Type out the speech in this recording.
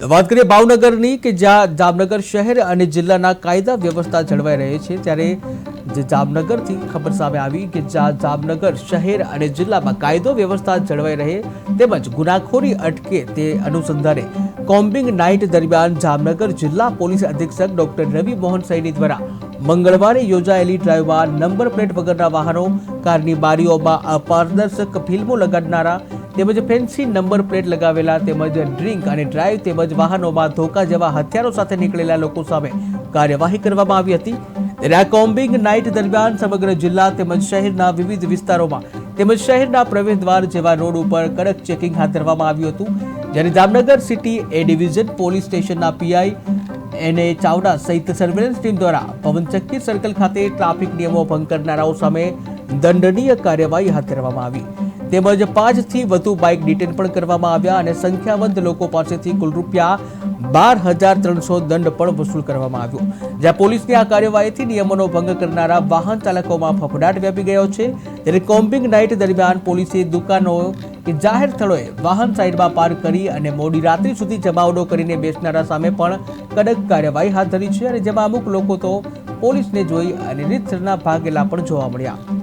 વાત કરીએ ભાવનગરની કે જ્યાં જામનગર શહેર અને જિલ્લાના કાયદા વ્યવસ્થા જળવાઈ રહે છે, ત્યારે જે જામનગરથી ખબર સામે આવી કે જ્યાં જામનગર શહેર અને જિલ્લામાં કાયદો વ્યવસ્થા જળવાઈ રહે તેમજ ગુનાખોરી અટકે તે અનુસંધાને કોમ્બિંગ નાઇટ દરમિયાન જામનગર જિલ્લા પોલીસ અધિક્ષક ડોક્ટર રવિ મોહન સૈની દ્વારા મંગળવારે યોજાયેલી ડ્રાઈવમાં નંબર પ્લેટ વગરના વાહનો, કારની બારીઓમાં અપારદર્શક ફિલ્મો લગાડનારા તેમજ ફેન્સી નંબર પ્લેટ લગાવેલા તેમજ ડ્રિંક અને ડ્રાઈવ તેમજ વાહનોમાં ધોકા જેવા હથિયારો સાથે નીકળેલા લોકો સામે કાર્યવાહી કરવામાં આવી હતી. ત્યારે કોમ્બિંગ નાઇટ દરમિયાન સમગ્ર જિલ્લા તેમજ શહેરના વિવિધ વિસ્તારોમાં તેમજ શહેરના પ્રવેશદ્વાર જેવા રોડ ઉપર કડક ચેકિંગ હાથ ધરવામાં આવ્યું હતું. જ્યારે Jamnagar city A division police સ્ટેશનના પીઆઈ એને ચાવડા સહિત સર્વેલન્સ ટીમ દ્વારા પવનચક્કી સર્કલ ખાતે ટ્રાફિક નિયમો ભંગ કરનારાઓ સામે દંડનીય કાર્યવાહી હાથ ધરવામાં આવી. તેમજ પાંચથી વધુ બાઇક ડિટેન પણ કરવામાં આવ્યા અને સંખ્યાબંધ લોકો પાસેથી કુલ રૂપિયા બાર હજાર ત્રણસો દંડ પણ વસૂલ કરવામાં આવ્યો. જ્યાં પોલીસની આ કાર્યવાહીથી નિયમોનો ભંગ કરનારા વાહન ચાલકોમાં ફફડાટ વ્યાપી ગયો છે. ત્યારે કોમ્બિંગ નાઇટ દરમિયાન પોલીસે દુકાનો કે જાહેર સ્થળોએ વાહન સાઇડમાં પાર્ક કરી અને મોડી રાત્રિ સુધી જમાવડો કરીને બેસનારા સામે પણ કડક કાર્યવાહી હાથ ધરી છે અને જેમાં અમુક લોકો તો પોલીસને જોઈ અને રીતસરના ભાગેલા પણ જોવા મળ્યા.